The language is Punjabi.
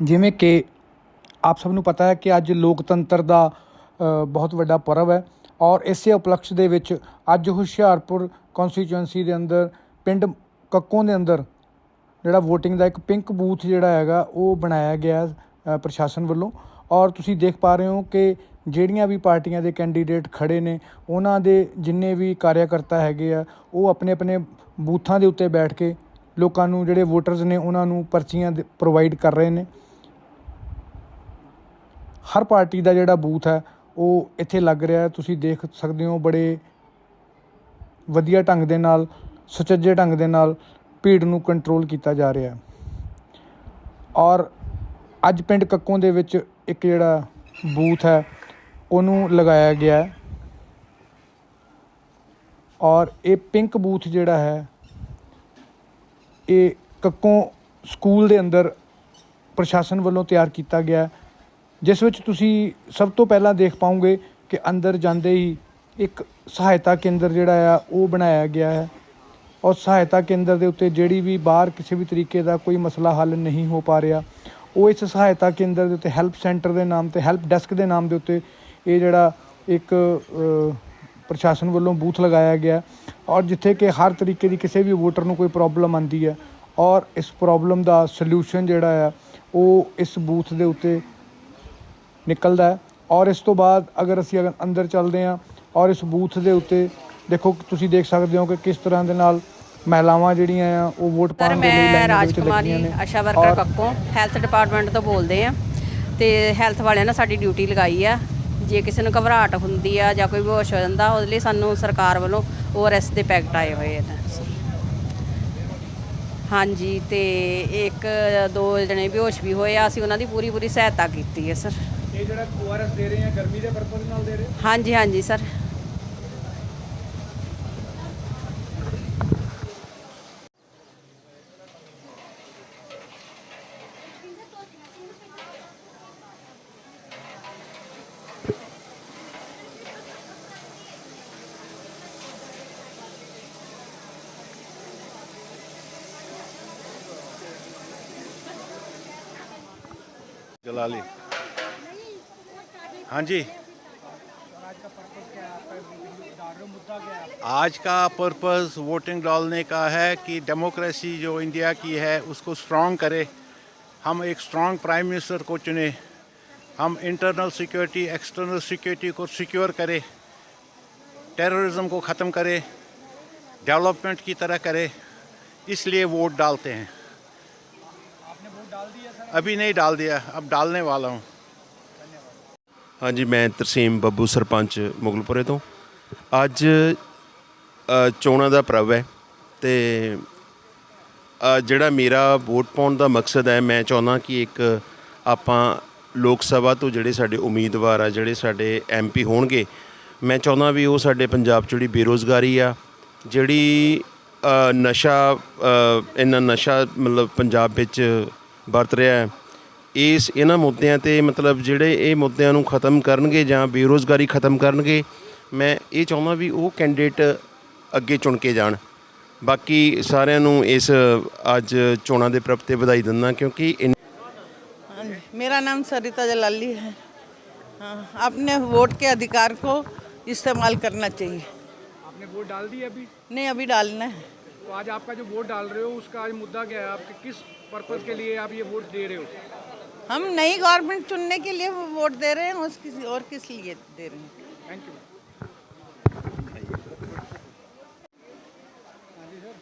ਜਿਵੇਂ ਕਿ ਆਪ ਸਭ ਨੂੰ ਪਤਾ ਹੈ ਕਿ ਅੱਜ ਲੋਕਤੰਤਰ ਦਾ ਬਹੁਤ ਵੱਡਾ ਪਰਵ ਹੈ ਔਰ ਇਸੇ ਉਪਲਕਸ਼ ਦੇ ਵਿੱਚ ਅੱਜ ਹੁਸ਼ਿਆਰਪੁਰ ਕਨਸਟੀਚੁਐਂਸੀ ਦੇ ਅੰਦਰ, ਪਿੰਡ ਕੱਕੋਂ ਦੇ ਅੰਦਰ ਜਿਹੜਾ VOTING ਦਾ ਇੱਕ ਪਿੰਕ ਬੂਥ ਜਿਹੜਾ ਹੈਗਾ, ਉਹ ਬਣਾਇਆ ਗਿਆ ਪ੍ਰਸ਼ਾਸਨ ਵੱਲੋਂ ਔਰ ਤੁਸੀਂ ਦੇਖ ਪਾ ਰਹੇ ਹੋ ਕਿ ਜਿਹੜੀਆਂ ਵੀ ਪਾਰਟੀਆਂ ਦੇ ਕੈਂਡੀਡੇਟ ਖੜੇ ਨੇ, ਉਹਨਾਂ ਦੇ ਜਿੰਨੇ ਵੀ ਕਾਰਿਆਕਰਤਾ ਹੈਗੇ ਆ, ਉਹ ਆਪਣੇ ਆਪਣੇ ਬੂਥਾਂ ਦੇ ਉੱਤੇ ਬੈਠ ਕੇ ਲੋਕਾਂ ਨੂੰ ਜਿਹੜੇ ਵੋਟਰਸ ਨੇ, ਉਹਨਾਂ ਨੂੰ ਪਰਚੀਆਂ ਪ੍ਰੋਵਾਈਡ ਕਰ ਰਹੇ ਨੇ। ਹਰ ਪਾਰਟੀ ਦਾ ਜਿਹੜਾ ਬੂਥ ਹੈ ਉਹ ਇੱਥੇ ਲੱਗ ਰਿਹਾ ਤੁਸੀਂ ਦੇਖ ਸਕਦੇ ਹੋ ਬੜੇ ਵਧੀਆ ਢੰਗ ਦੇ ਨਾਲ ਸੁਚੱਜੇ ਢੰਗ ਦੇ ਨਾਲ ਭੀੜ ਨੂੰ ਕੰਟਰੋਲ ਕੀਤਾ ਜਾ ਰਿਹਾ ਹੈ। ਔਰ ਅੱਜ ਪਿੰਡ ਕੱਕੋਂ ਦੇ ਵਿੱਚ ਇੱਕ ਜਿਹੜਾ ਬੂਥ ਹੈ ਉਹਨੂੰ ਲਗਾਇਆ ਗਿਆ ਹੈ। ਔਰ ਇਹ ਪਿੰਕ ਬੂਥ ਜਿਹੜਾ ਹੈ ਇਹ ਕੱਕੋਂ ਸਕੂਲ ਦੇ ਅੰਦਰ ਪ੍ਰਸ਼ਾਸਨ ਵੱਲੋਂ ਤਿਆਰ ਕੀਤਾ ਗਿਆ ਹੈ, ਜਿਸ ਵਿੱਚ ਤੁਸੀਂ ਸਭ ਤੋਂ ਪਹਿਲਾਂ ਦੇਖ ਪਾਓਗੇ ਕਿ ਅੰਦਰ ਜਾਂਦੇ ਹੀ ਇੱਕ ਸਹਾਇਤਾ ਕੇਂਦਰ ਜਿਹੜਾ ਆ, ਉਹ ਬਣਾਇਆ ਗਿਆ ਹੈ। ਔਰ ਸਹਾਇਤਾ ਕੇਂਦਰ ਦੇ ਉੱਤੇ ਜਿਹੜੀ ਵੀ ਬਾਹਰ ਕਿਸੇ ਵੀ ਤਰੀਕੇ ਦਾ ਕੋਈ ਮਸਲਾ ਹੱਲ ਨਹੀਂ ਹੋ ਪਾ ਰਿਹਾ, ਉਹ ਇਸ ਸਹਾਇਤਾ ਕੇਂਦਰ ਦੇ ਉੱਤੇ, ਹੈਲਪ ਸੈਂਟਰ ਦੇ ਨਾਮ ਤੇ, ਹੈਲਪ ਡੈਸਕ ਦੇ ਨਾਮ ਦੇ ਉੱਤੇ ਇਹ ਜਿਹੜਾ ਇੱਕ ਪ੍ਰਸ਼ਾਸਨ ਵੱਲੋਂ ਬੂਥ ਲਗਾਇਆ ਗਿਆ। ਔਰ ਜਿੱਥੇ ਕਿ ਹਰ ਤਰੀਕੇ ਦੀ ਕਿਸੇ ਵੀ ਵੋਟਰ ਨੂੰ ਕੋਈ ਪ੍ਰੋਬਲਮ ਆਂਦੀ ਹੈ, ਔਰ ਇਸ ਪ੍ਰੋਬਲਮ ਦਾ ਸੋਲੂਸ਼ਨ ਜਿਹੜਾ ਆ, ਉਹ ਇਸ ਬੂਥ ਦੇ ਉੱਤੇ ਨਿਕਲਦਾ ਹੈ। ਔਰ ਇਸ ਤੋਂ ਬਾਅਦ ਅਗਰ ਅਸੀਂ ਅਗਰ ਅੰਦਰ ਚੱਲਦੇ ਹਾਂ ਔਰ ਇਸ ਬੂਥ ਦੇ ਉੱਤੇ ਦੇਖੋ ਤੁਸੀਂ ਦੇਖ ਸਕਦੇ ਹੋ ਕਿ ਕਿਸ ਤਰ੍ਹਾਂ ਦੇ ਨਾਲ ਮਹਿਲਾਵਾਂ ਜਿਹੜੀਆਂ ਆ ਉਹ ਵੋਟ ਪਾਉਣ ਦੇ ਲਈ ਮੈਂ Rajkumari ASHA worker Kakkon health department ਤੋਂ ਬੋਲਦੇ ਆ ਤੇ ਹੈਲਥ ਵਾਲਿਆਂ ਨੇ ਸਾਡੀ ਡਿਊਟੀ ਲਗਾਈ ਆ। ਜੇ ਕਿਸੇ ਨੂੰ ਘਬਰਾਹਟ ਹੁੰਦੀ ਆ ਜਾਂ ਕੋਈ ਬੇਹੋਸ਼ ਹੋ ਜਾਂਦਾ ਉਹਦੇ ਲਈ ਸਾਨੂੰ ਸਰਕਾਰ ਵੱਲੋਂ ਓਆਰਐਸ ਦੇ ਪੈਕਟ ਆਏ ਹੋਏ ਨੇ ਹਾਂਜੀ ਤੇ ਇੱਕ ਦੋ ਜਣੇ ਬੇਹੋਸ਼ ਵੀ ਹੋਏ ਆ। ਅਸੀਂ ਉਹਨਾਂ ਦੀ ਪੂਰੀ ਪੂਰੀ ਸਹਾਇਤਾ ਕੀਤੀ ਹੈ ਸਰ। ਇਹ ਜਿਹੜਾ ਓਆਰਐਸ ਦੇ ਰਹੇ ਗਰਮੀ ਦੇ ਪਰਪਸ ਨਾਲ ਦੇ ਰਹੇ? ਹਾਂਜੀ ਹਾਂਜੀ ਸਰ। ਜਲਾਲੀ। हाँ जी। आज का पर्पस वोटिंग डालने का है कि डेमोक्रेसी जो इंडिया की है उसको स्ट्रांग करे। हम एक स्ट्रांग प्राइम मिनिस्टर को चुने। हम इंटरनल सिक्योरिटी एक्सटर्नल सिक्योरिटी को सिक्योर करें। टेररिज्म को ख़त्म करें। डेवलपमेंट की तरह करें। इसलिए वोट डालते हैं। अभी नहीं डाल दिया अब डालने वाला हूँ। ਹਾਂਜੀ ਮੈਂ ਤਰਸੀਮ ਬੱਬੂ ਸਰਪੰਚ ਮੁਗਲਪੁਰੇ ਤੋਂ। ਅੱਜ ਚੋਣਾਂ ਦਾ ਪ੍ਰਭ ਹੈ ਤੇ ਜਿਹੜਾ ਮੇਰਾ ਵੋਟ ਪਾਉਣ ਦਾ ਮਕਸਦ ਹੈ ਮੈਂ ਚਾਹੁੰਦਾ ਕਿ ਇੱਕ ਆਪਾਂ ਲੋਕ ਸਭਾ ਤੋਂ ਜਿਹੜੇ ਸਾਡੇ ਉਮੀਦਵਾਰ ਆ ਜਿਹੜੇ ਸਾਡੇ ਐਮਪੀ ਹੋਣਗੇ ਮੈਂ ਚਾਹੁੰਦਾ ਵੀ ਉਹ ਸਾਡੇ ਪੰਜਾਬ 'ਚ ਜਿਹੜੀ ਬੇਰੋਜ਼ਗਾਰੀ ਆ ਜਿਹੜੀ ਨਸ਼ਾ ਅ, ਇੰਨਾ ਨਸ਼ਾ ਮਤਲਬ ਪੰਜਾਬ ਵਿੱਚ ਵਰਤ ਰਿਹਾ ਹੈ ਇਸ ਇਹਨਾਂ ਮੁੱਦਿਆਂ ਤੇ ਮਤਲਬ ਜਿਹੜੇ ਇਹ ਮੁੱਦਿਆਂ ਨੂੰ ਖਤਮ ਕਰਨਗੇ ਜਾਂ ਬੇਰੋਜ਼ਗਾਰੀ ਖਤਮ ਕਰਨਗੇ ਮੈਂ ਇਹ ਚਾਹੁੰਦਾ ਵੀ ਉਹ ਕੈਂਡੀਡੇਟ ਅੱਗੇ ਚੁਣ ਕੇ ਜਾਣ ਬਾਕੀ ਸਾਰਿਆਂ ਨੂੰ ਇਸ ਅੱਜ ਚੋਣਾਂ ਦੇ ਪ੍ਰਭ ਤੇ ਵਧਾਈ ਦਿੰਦਾ ਕਿਉਂਕਿ ਇਨ- हाँ जी, मेरा नाम सरिता जलाली है हाँ, अपने वोट के अधिकार को इस्तेमाल करना चाहिए आपने वोट डाल दिया अभी नहीं अभी डालना है तो आज आपका जो वोट डाल रहे हो उसका आज मुद्दा क्या है आपके किस पर्पस के लिए आप ये वोट दे रहे हो हम नई गवर्नमेंट चुनने के लिए वोट दे रहे हैं उस किसी और किस लिए दे रहे हैं? थैंक यू हाँ जी सर